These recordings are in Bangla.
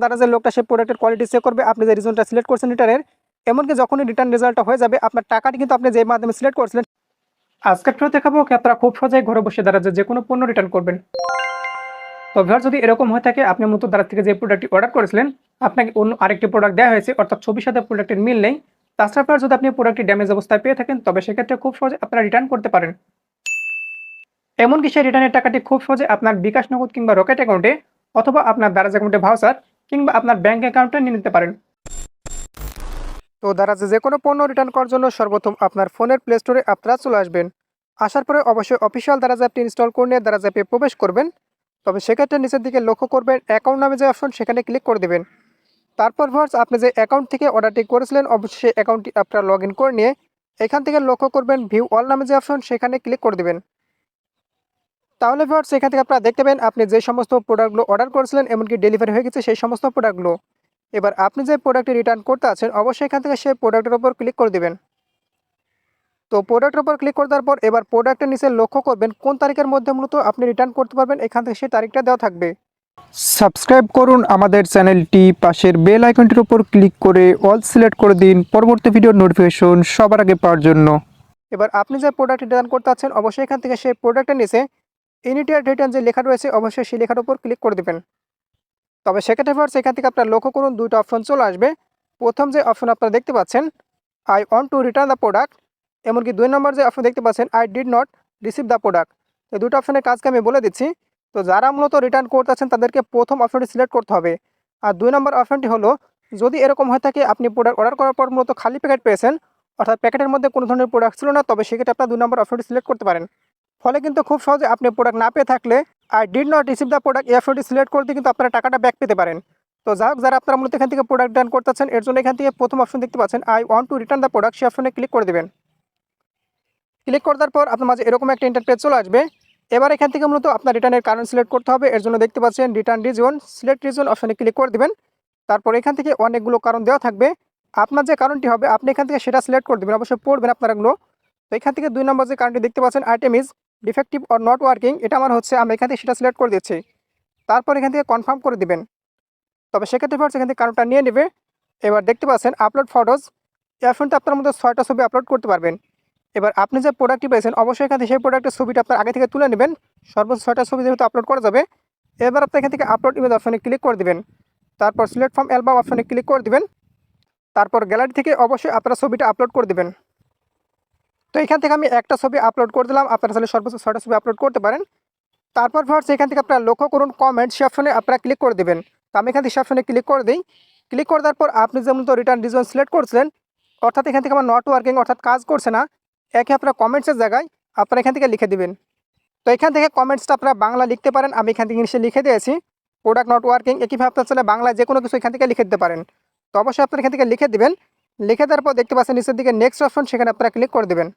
দ্বারা যে লোকটা সে প্রোডাক্টের কোয়ালিটি চেক করবে, আপনি যে রিজনটা সিলেক্ট করছেন রিটার্নের এমনকি যখনই রিটার্ন রেজাল্টটা হয়ে যাবে, আপনার টাকাটি কিন্তু আপনি যে মাধ্যমে সিলেক্ট করছিলেন আজকের ভিডিও দেখাবো কি আপনারা খুব সহজেই ঘরে বসে দ্বারা যে কোনো পণ্য রিটার্ন করবেন। তো ভিউয়ার যদি এরকম হয়ে থাকে, আপনি মূলত দ্বারা থেকে যে প্রোডাক্টটি অর্ডার করেছিলেন, আপনাকে অন্য আরেকটি প্রোডাক্ট দেওয়া হয়েছে, অর্থাৎ ছবির সাথে প্রোডাক্টের মিল নেই। তাছাড়া পর যদি আপনি প্রোডাক্টটি ড্যামেজ অবস্থায় পেয়ে থাকেন, তবে সেক্ষেত্রে খুব সহজে আপনারা রিটার্ন করতে পারেন। এমনকি সেই রিটার্নের টাকাটি খুব সহজে আপনার বিকাশ নগদ কিংবা রকেট অ্যাকাউন্টে অথবা আপনার দারাজ অ্যাকাউন্টে ভাউচার কিংবা আপনার ব্যাংক অ্যাকাউন্টে নিয়ে নিতে পারেন। তো দারাজে যে কোনো পণ্য রিটার্ন করার জন্য সর্বপ্রথম আপনার ফোনের প্লে স্টোরে আপনারা চলে আসবেন। আসার পরে অবশ্যই অফিসিয়াল দারাজ অ্যাপটি ইনস্টল করে নিয়ে দারাজ অ্যাপে প্রবেশ করবেন, তবে সেক্ষেত্রে নিচের দিকে লক্ষ্য করবেন অ্যাকাউন্ট নামে যে অপশন সেখানে ক্লিক করে দেবেন। তারপর ভার্স আপনি যে অ্যাকাউন্ট থেকে অর্ডারটি করেছিলেন, অবশ্যই সেই অ্যাকাউন্টটি আপনারা লগ করে নিয়ে এখান থেকে লক্ষ্য করবেন ভিউ অল নামে যে অপশন সেখানে ক্লিক করে দেবেন। তাহলে ভার্স এখান থেকে আপনারা দেখতে পেন আপনি যে সমস্ত প্রোডাক্টগুলো অর্ডার করেছিলেন, এমনকি ডেলিভারি হয়ে গেছে, সেই সমস্ত প্রোডাক্টগুলো এবার আপনি যে প্রোডাক্টটি রিটার্ন করতে আছেন, অবশ্যই এখান থেকে সেই প্রোডাক্টের উপর ক্লিক করে দেবেন। তো প্রোডাক্টের উপর ক্লিক করে দেওয়ার পর, এবার প্রোডাক্টের নিচে লক্ষ্য করবেন, কোন তারিখের মধ্যে মূলত আপনি রিটার্ন করতে পারবেন, এখান থেকে সেই তারিখটা দেওয়া থাকবে। সাবস্ক্রাইব করুন আমাদের চ্যানেলটি, পাশের বেল আইকনটির উপর ক্লিক করে অল সিলেক্ট করে দিন, পরবর্তী ভিডিওর নোটিফিকেশন সবার আগে পাওয়ার জন্য। এবার আপনি যে প্রোডাক্ট রিটার্ন করতে আছেন, অবশ্যই এখান থেকে সেই প্রোডাক্টের নিচে ইনিটিয়ার রিটার্ন যে লেখা রয়েছে, অবশ্যই সেই লেখার উপর ক্লিক করে দেবেন। তবে সেক্ষেত্রে ফার্স এখান থেকে আপনার লক্ষ্য করুন, দুইটা অপশন চলে আসবে। প্রথম যে অপশন আপনারা দেখতে পাচ্ছেন I want to return the product এমনকি দুই নম্বর যে অপশন দেখতে পাচ্ছেন I did not receive the product এই দুটো অপশনের কাজকে আমি বলে দিচ্ছি, তো যারা মূলত রিটার্ন করতে আছেন তাদেরকে প্রথম অপশনটি সিলেক্ট করতে হবে। আর দুই নম্বর অপশনটি হলো, যদি এরকম হয়ে থাকে, আপনি প্রোডাক্ট অর্ডার করার পর মূলত খালি প্যাকেট পেয়েছেন, অর্থাৎ প্যাকেটের মধ্যে কোনো ধরনের প্রোডাক্ট ছিল না, তবে সেক্ষেত্রে আপনার দুই নম্বর অপশনটি সিলেক্ট করতে পারেন। ফলে কিন্তু খুব সহজে আপনি প্রোডাক্ট না পেয়ে থাকলে I did not receive the product অপশনটি সিলেক্ট করতে কিন্তু আপনারা টাকাটা ব্যাক পেতে পারেন। তো যাই হোক, যারা আপনারা মূলত এখান থেকে প্রোডাক্ট রিটার্ন করতেছেন এর জন্য এখান থেকে প্রথম অপশন দেখতে পাচ্ছেন I want to return the product সেই অপশনে ক্লিক করে দেবেন। ক্লিক করার পর আপনার মাঝে এরকম একটা ইন্টারপেজ চলে আসবে। এবার এখান থেকে মূলত আপনার রিটার্নের কারণ সিলেক্ট করতে হবে, এর জন্য দেখতে পাচ্ছেন রিটার্ন রিজন সিলেক্ট রিজন অপশনে ক্লিক করে দেবেন। তারপর এখান থেকে অনেকগুলো কারণ দেওয়া থাকবে। আপনার যে কারণটি হবে, আপনি এখান থেকে সেটা সিলেক্ট করে দেবেন, অবশ্যই পড়বেন আপনারাগুলো। তো এখান থেকে দুই নম্বর যে কারণটি দেখতে পাচ্ছেন item is defective or not working এটা আমার হচ্ছে আমি এখান থেকে সেটা সিলেক্ট করে দিচ্ছি। তারপর এখান থেকে কনফার্ম করে দিবেন। তবে সেক্ষেত্রে ফার্স্ট এখান থেকে কারণটা নিয়ে নেবে। এবার দেখতে পাচ্ছেন আপলোড ফটোস এই অপশনটা আপনার মধ্যে ছয়টা ছবি আপলোড করতে পারবেন। এবার আপনি যে প্রোডাক্টটি পেয়েছেন অবশ্যই এখান থেকে সেই প্রোডাক্টের ছবিটা আপনার আগে থেকে তুলে নেবেন। সর্বোচ্চ ছয়টা ছবি যেহেতু আপলোড করা যাবে, এবার আপনি এখান থেকে আপলোড ইমেজ অপশনে ক্লিক করে দেবেন। তারপর সিলেক্ট ফ্রম অ্যালবাম অপশনে ক্লিক করে দেবেন। তারপর গ্যালারি থেকে অবশ্যই আপনারা ছবিটা আপলোড করে দিবেন। তো এখান থেকে আমি একটা ছবি আপলোড করে দিলাম। আপনারা তাহলে সর্বোচ্চ ছয়টা ছবি আপলোড করতে পারেন। তারপর ভার্স এখান থেকে আপনারা লক্ষ্য করুন কমেন্ট সে অপশনে আপনারা ক্লিক করে দেবেন। তো আমি এখান থেকে সে অপশনে ক্লিক করে দিই। ক্লিক করে দেওয়ার পর আপনি যেমন তো রিটার্ন রিজন সিলেক্ট করছিলেন, অর্থাৎ এখান থেকে আমার নট ওয়ার্কিং অর্থাৎ কাজ করছে না, একে আপনারা কমেন্টসের জায়গায় আপনারা এখান থেকে লিখে দিবেন। তো এখান থেকে কমেন্টসটা আপনারা বাংলা লিখতে পারেন। আমি এখান থেকে ইংলিশে লিখে দিয়েছি। প্রোডাক্ট নট ওয়ার্কিং একইভাবে আপনার চলে বাংলায় যে কোনো কিছু এখান থেকে লিখে দিতে পারেন। তো অবশ্যই আপনারা এখান থেকে লিখে দিবেন। লিখে দেওয়ার পর দেখতে পাচ্ছেন নিচের দিকে নেক্সট অপশন সেখানে আপনারা ক্লিক করে দেবেন।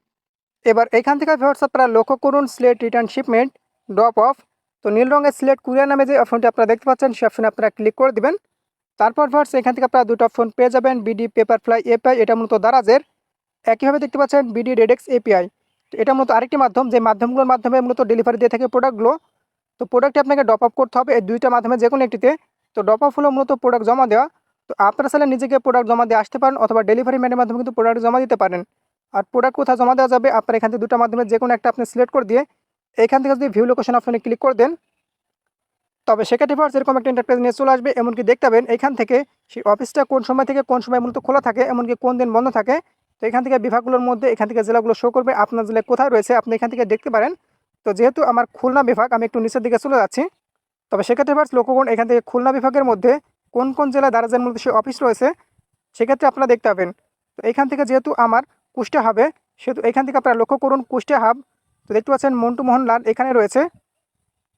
এবার এখান থেকে ভিউয়ার্স আপনারা লক্ষ্য করুন select return shipment drop off তো নীল রঙের স্লেট কুরিয়ার নামে যে অপশনটি আপনারা দেখতে পাচ্ছেন সেই অপশনে আপনারা ক্লিক করে দিবেন। তারপর ভার্স এখান থেকে আপনারা দুটো অপশন পেয়ে যাবেন বিডি পেপার ফ্লাই এপিআই এটা মূলত দারাজের। একইভাবে দেখতে পাচ্ছেন বিডি রেডেক্স এপিআই এটা মূলত আরেকটি মাধ্যম, যে মাধ্যমগুলোর মাধ্যমে মূলত ডেলিভারি দিয়ে থাকে প্রোডাক্টগুলো তো প্রোডাক্টটি আপনাকে ড্রপ আপ করতে হবে এই দুইটা মাধ্যমে যে কোনো একটিতে। তো ড্রপ আপ হলো মূলত প্রোডাক্ট জমা দেওয়া। তো আপনারা চাইলে নিজেকে প্রোডাক্ট জমা দিয়ে আসতে পারেন, অথবা ডেলিভারি ম্যানের মাধ্যমে কিন্তু প্রোডাক্ট জমা দিতে পারেন। আর প্রোডাক্ট কোথায় জমা দেওয়া যাবে, আপনার এখান থেকে দুটো মাধ্যমে যে কোনো একটা আপনি সিলেক্ট করে দিয়ে এখান থেকে যদি ভিউ লোকেশন অপশনে ক্লিক করে দেন, তবে সেক্ষেত্রে ফার্স এরকম একটা ইন্টারপ্রেস নিয়ে চলে আসবে, এমনকি দেখতে পাবেন এখান থেকে সেই অফিসটা কোন সময় থেকে কোন সময় মূলত খোলা থাকে, এমনকি কোন দিন বন্ধ থাকে। তো এখান থেকে বিভাগগুলোর মধ্যে, এখান থেকে জেলাগুলো শো করবে, আপনার জেলায় কোথায় রয়েছে, আপনি এখান থেকে দেখতে পারেন। তো যেহেতু আমার খুলনা বিভাগ, আমি একটু নিচের দিকে চলে যাচ্ছি, তবে সেক্ষেত্রে ফার্স করুন এখান থেকে খুলনা বিভাগের মধ্যে কোন কোন জেলায় দারাজের মধ্যে সেই অফিস রয়েছে, সেক্ষেত্রে আপনারা দেখতে পাবেন। তো এখান থেকে যেহেতু আমার কুষ্টিয়া হবে সেহেতু এখান থেকে আপনারা লক্ষ্য করুন কুষ্টিয়া হাব, তো দেখতে পাচ্ছেন মন্টু মোহন লাল এখানে রয়েছে।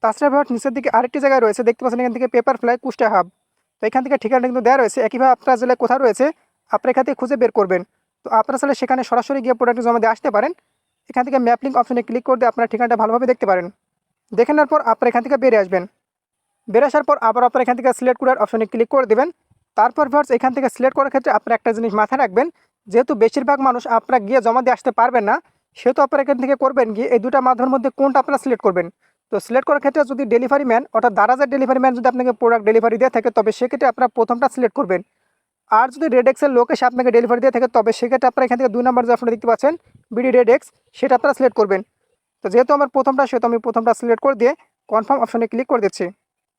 তাছাড়া ভাট নিচের দিকে আরেকটি জায়গায় রয়েছে, দেখতে পাচ্ছেন এখান থেকে পেপার ফ্লাই কুষ্টিয়া হাব। তো এখান থেকে ঠিকানা কিন্তু দেওয়া রয়েছে, একইভাবে আপনার জেলায় কোথায় রয়েছে, আপনার এখান থেকে খুঁজে বের করবেন। তো আপনারা আসলে সেখানে সরাসরি গিয়ে প্রোডাক্ট জমা দিয়ে আসতে পারেন। এখান থেকে ম্যাপ লিঙ্ক অপশনে ক্লিক করে দিয়ে আপনার ঠিকানাটা ভালোভাবে দেখতে পারেন। দেখে নেওয়ার পর আপনারা এখান থেকে বেরিয়ে আসবেন। বেরিয়ে আসার পর আবার আপনার এখান থেকে সিলেক্ট করার অপশনে ক্লিক করে দেবেন। তারপর ভার্স এখান থেকে সিলেক্ট করার ক্ষেত্রে আপনারা একটা জিনিস মাথায় রাখবেন যেহেতু বেশিরভাগ মানুষ আপনারা গিয়ে জমা দিয়ে আসতে পারবেন না, সেহেতু আপনারা এখান থেকে করবেন গিয়ে এই দুটা মাধ্যমের মধ্যে কোনটা আপনারা সিলেক্ট করবেন। তো সিলেক্ট করার ক্ষেত্রে যদি ডেলিভারি ম্যান অর্থাৎ দারাজের ডেলিভারি ম্যান যদি আপনাকে প্রোডাক্ট ডেলিভারি দিয়ে থাকে, তবে সেক্ষেত্রে আপনারা প্রথমটা সিলেক্ট করবেন। আর যদি রেডেক্সের লোক এসে আপনাকে ডেলিভারি দিয়ে থাকে, তবে সেক্ষেত্রে আপনারা এখান থেকে দুই নম্বর যে আপনারা দেখতে পাচ্ছেন বিডি রেডেক্স সেটা আপনারা সিলেক্ট করবেন। তো যেহেতু আমার প্রথমটা, সেহেতু আমি প্রথমটা সিলেক্ট করে দিয়ে কনফার্ম অপশনে ক্লিক করে দিচ্ছি।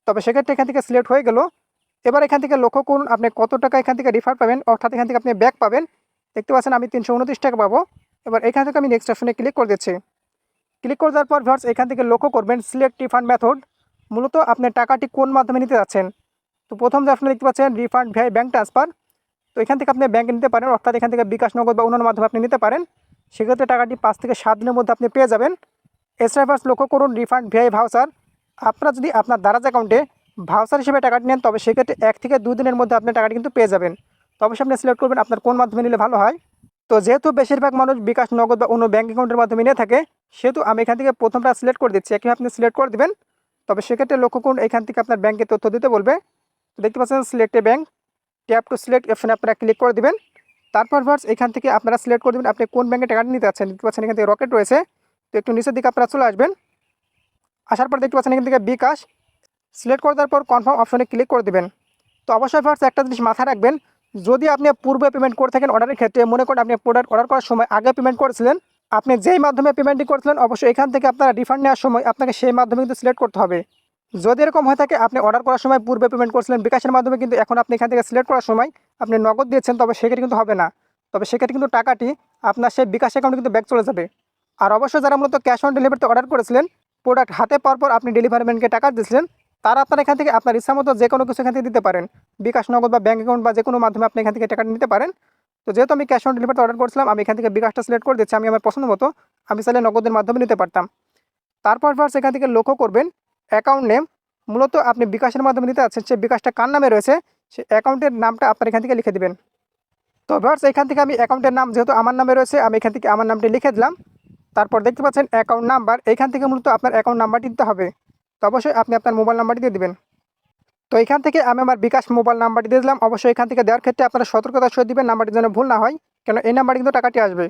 তবে সেক্ষেত্রে এখান থেকে সিলেক্ট হয়ে গেল। এবার এখান থেকে লক্ষ্য করুন, আপনি কত টাকা এখান থেকে রিফান্ড পাবেন, অর্থাৎ এখান থেকে আপনি ব্যাক পাবেন। দেখতে পাচ্ছেন আমি তিনশো উনত্রিশ টাকা পাবো। এবার এখান থেকে আমি নেক্সট অপশনে ক্লিক করে দিচ্ছি। ক্লিক করে দেওয়ার পর ভার্স এখান থেকে লক্ষ্য করবেন সিলেক্ট রিফান্ড মেথড মূলত আপনি টাকাটি কোন মাধ্যমে নিতে যাচ্ছেন? তো প্রথম যে আপনি দেখতে পাচ্ছেন রিফান্ড ভাই ব্যাঙ্ক ট্রান্সফার তো এখান থেকে আপনি ব্যাঙ্কে নিতে পারেন, অর্থাৎ এখান থেকে বিকাশ নগদ বা অন্যান্য মাধ্যমে আপনি নিতে পারেন। সেক্ষেত্রে টাকাটি পাঁচ থেকে সাত দিনের মধ্যে আপনি পেয়ে যাবেন। এছাড়া ফার্স্ট লক্ষ্য করুন রিফান্ড ভিআই ভাউচার আপনারা যদি আপনার দারাজ অ্যাকাউন্টে ভাউচার হিসেবে টাকাটি নেন, তবে সেক্ষেত্রে এক থেকে দুই দিনের মধ্যে আপনি টাকাটি কিন্তু পেয়ে যাবেন। তো অবশ্যই আপনি সিলেক্ট করবেন আপনার কোন মাধ্যমে নিলে ভালো হয়। তো যেহেতু বেশিরভাগ মানুষ বিকাশ, নগদ বা অন্য ব্যাঙ্ক অ্যাকাউন্টের মাধ্যমে নিয়ে থাকে, সেহেতু আমি এখান থেকে প্রথমটা সিলেক্ট করে দিচ্ছি। একই আপনি সিলেক্ট করে দেবেন। তবে সেক্ষেত্রে লক্ষ্য করুন, এখান থেকে আপনার ব্যাঙ্কের তথ্য দিতে বলবে। দেখতে পাচ্ছেন select a bank tap to select অপশনে আপনারা ক্লিক করে দেবেন। তারপর ভার্স এখান থেকে আপনারা সিলেক্ট করে দেবেন আপনি কোন ব্যাঙ্কে টাকাটি নিতে যাচ্ছেন। দেখতে পাচ্ছেন এখান থেকে রকেট রয়েছে। তো একটু নিচের দিকে আপনারা চলে আসবেন। আসার পর দেখতে পাচ্ছেন এখান থেকে বিকাশ সিলেক্ট করে দেওয়ার পর কনফার্ম অপশনে ক্লিক করে দেবেন। তো অবশ্যই ফার্স্ট একটা জিনিস মাথায় রাখবেন যদি আপনি পূর্বে পেমেন্ট করে থাকেন অর্ডারের ক্ষেত্রে, মনে করেন আপনি প্রোডাক্ট অর্ডার করার সময় আগে পেমেন্ট করেছিলেন, আপনি যেই মাধ্যমে পেমেন্টটি করেছিলেন, অবশ্যই এখান থেকে আপনারা রিফান্ড নেওয়ার সময় আপনাকে সেই মাধ্যমে কিন্তু সিলেক্ট করতে হবে। যদি এরকম হয়ে থাকে, আপনি অর্ডার করার সময় পূর্বে পেমেন্ট করেছিলেন, বিকাশের মাধ্যমে কিন্তু এখন আপনি এখান থেকে সিলেক্ট করার সময় আপনি নগদ দিয়েছেন, তবে সেক্ষেত্রে কিন্তু হবে না। তবে সেক্ষেত্রে কিন্তু টাকাটি আপনার সেই বিকাশ অ্যাকাউন্টে কিন্তু ব্যাক চলে যাবে। আর অবশ্যই যারা মূলত ক্যাশ অন ডেলিভারিতে অর্ডার করেছিলেন প্রোডাক্ট হাতে পাওয়ার পর আপনি ডেলিভারি ম্যানকে টাকা দিয়েছিলেন তারা আপনার এখান থেকে আপনার ইচ্ছা মতো যে কোনো কিছু এখান থেকে দিতে পারেন। বিকাশ নগদ বা ব্যাঙ্ক অ্যাকাউন্ট বা যে কোনো মাধ্যমে আপনি এখান থেকে টাকা নিতে পারেন। তো যেহেতু আমি ক্যাশ অন ডেলিভারিতে অর্ডার করছিলাম, আমি এখান থেকে বিকাশটা সিলেক্ট করে দিচ্ছি আমি আমার পছন্দ মতো, আমি চাইলে নগদের মাধ্যমে নিতে পারতাম। তারপর ফার্স্ট এখান থেকে লক্ষ্য করবেন অ্যাকাউন্ট নেম মূলত আপনি বিকাশের মাধ্যমে নিতে যাচ্ছেন সে বিকাশটা কার নামে রয়েছে, সে অ্যাকাউন্টের নামটা আপনার এখান থেকে লিখে দেবেন। তো ভার্স এখান থেকে আমি অ্যাকাউন্টের নাম যেহেতু আমার নামে রয়েছে, আমি এখান থেকে আমার নামটি লিখে দিলাম। তারপর দেখতে পাচ্ছেন অ্যাকাউন্ট নাম্বার এখান থেকে মূলত আপনার অ্যাকাউন্ট নাম্বারটি দিতে হবে। তো অবশ্যই আপনি আপনার মোবাইল নাম্বারটি দিয়ে দেবেন। তো এখান থেকে আমি আমার বিকাশ মোবাইল নাম্বারটি দিয়ে দিলাম। অবশ্যই এখান থেকে দেওয়ার ক্ষেত্রে আপনারা সতর্কতা সহ দিবেন, নাম্বারটি যেন ভুল না হয়, কেন এই নাম্বারে কিন্তু টাকাটি আসবে।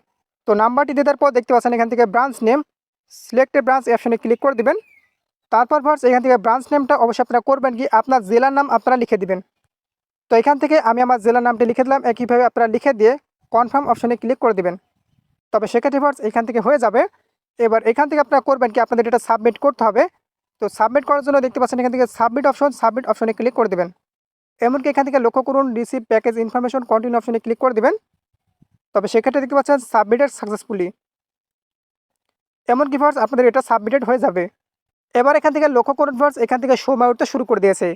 তো নাম্বারটি দেওয়ার পর দেখতে পাচ্ছেন এখান থেকে ব্রাঞ্চ নেম সিলেক্টেড ব্রাঞ্চ অপশনে ক্লিক করে দেবেন। তারপর ফার্স্ট এখান থেকে ব্রাঞ্চ নেমটা অবশ্যই আপনারা করবেন কি? আপনার জেলার নাম আপনারা লিখে দিবেন। তো এখান থেকে আমি আমার জেলার নামটি লিখে দিলাম। একইভাবে আপনারা লিখে দিয়ে কনফার্ম অপশনে ক্লিক করে দিবেন। তবে সেক্ষেত্রে ফার্স্ট এখান থেকে হয়ে যাবে। এবার এখান থেকে আপনারা করবেন কি? আপনাদের এটা সাবমিট করতে হবে। তো সাবমিট করার জন্য দেখতে পাচ্ছেন এখান থেকে সাবমিট অপশন সাবমিট অপশনে ক্লিক করে দেবেন। এমনকি এখান থেকে লক্ষ্য করুন রিসিভ প্যাকেজ ইনফরমেশন কন্টিনিউ অপশনে ক্লিক করে দেবেন। তবে সেক্ষেত্রে দেখতে পাচ্ছেন সাবমিটেড সাকসেসফুলি এমনকি ফার্স্ট আপনাদের এটা সাবমিটেড হয়ে যাবে। এবার এখান থেকে লক্ষ্য করুন ফার্স্ট এখান থেকে সময় উঠতে শুরু করে দিয়েছে।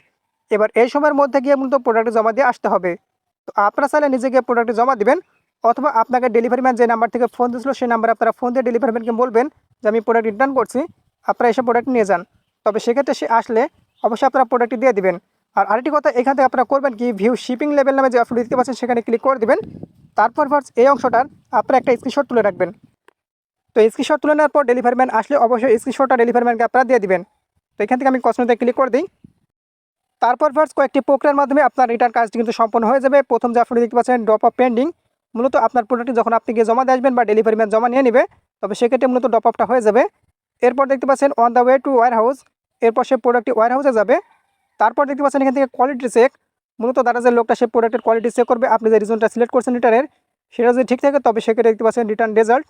এবার এই সময়ের মধ্যে গিয়ে মূলত প্রোডাক্ট জমা দিয়ে আসতে হবে। তো আপনারা চাইলে নিজে গিয়ে প্রোডাক্ট জমা দিবেন, অথবা আপনাকে ডেলিভারি ম্যান যে নাম্বার থেকে ফোন দিয়েছিল, সেই নাম্বারে আপনারা ফোন দিয়ে ডেলিভারি ম্যানকে বলবেন যে আমি প্রোডাক্ট রিটার্ন করছি, আপনারা এসে প্রোডাক্ট নিয়ে যান। তবে সেক্ষেত্রে সে আসলে অবশ্যই আপনারা প্রোডাক্টটি দিয়ে দিবেন। আর আরেকটি কথা, এখান থেকে আপনারা করবেন কি? ভিউ শিপিং লেভেল নামে যে আপনি দিতে পারছেন সেখানে ক্লিক করে দিবেন। তারপর ফার্স্ট এই অংশটার আপনারা একটা স্ক্রিনশট তুলে রাখবেন। তো স্ক্রিনশট তুলে নেওয়ার পর ডেলিভারি ম্যান আসলে অবশ্যই স্ক্রিনশটটা ডেলিভারি ম্যানকে আপনারা দিয়ে দিবেন। তো এখান থেকে আমি কসমেতে ক্লিক করে দিই। তারপর ফার্স্ট কয়েকটি প্রক্রিয়ার মাধ্যমে আপনার রিটার্ন কাজটি কিন্তু সম্পন্ন হয়ে যাবে। প্রথম যে আপনি দেখতে পাচ্ছেন ড্রপ অফ পেন্ডিং মূলত আপনার প্রোডাক্টটি যখন আপনি গিয়ে জমা দিয়ে আসবেন বা ডেলিভারি ম্যান জমা নিয়ে নেবে, তবে সেক্ষেত্রে মূলত ড্রপ অফটা হয়ে যাবে। এরপর দেখতে পাচ্ছেন on the way to warehouse এরপর সে প্রোডাক্টটি ওয়ার হাউসে যাবে। তারপর দেখতে পাচ্ছেন এখান থেকে কোয়ালিটি চেক মূলত তারা যে লোকটা সে প্রোডাক্টের কোয়ালিটি চেক করবে। আপনি যে রিজনটা সিলেক্ট করছেন রিটার্নের সেটা যদি ঠিক থাকে, তবে সেক্ষেত্রে দেখতে পাচ্ছেন রিটার্ন রেজাল্ট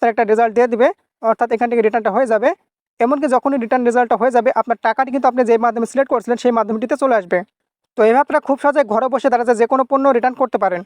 তার একটা রেজাল্ট দিয়ে দিবে। অর্থাৎ এখান থেকে রিটার্নটা হয়ে যাবে। এমনকি যখনই রিটার্ন রেজাল্টটা হয়ে যাবে, আপনার টাকাটি কিন্তু আপনি যে মাধ্যমে সিলেক্ট করেছিলেন, সেই মাধ্যমটিতে চলে আসবে। তো এভাবে আপনারা খুব সহজে ঘরে বসে তারা যে কোনো পণ্য রিটার্ন করতে পারেন।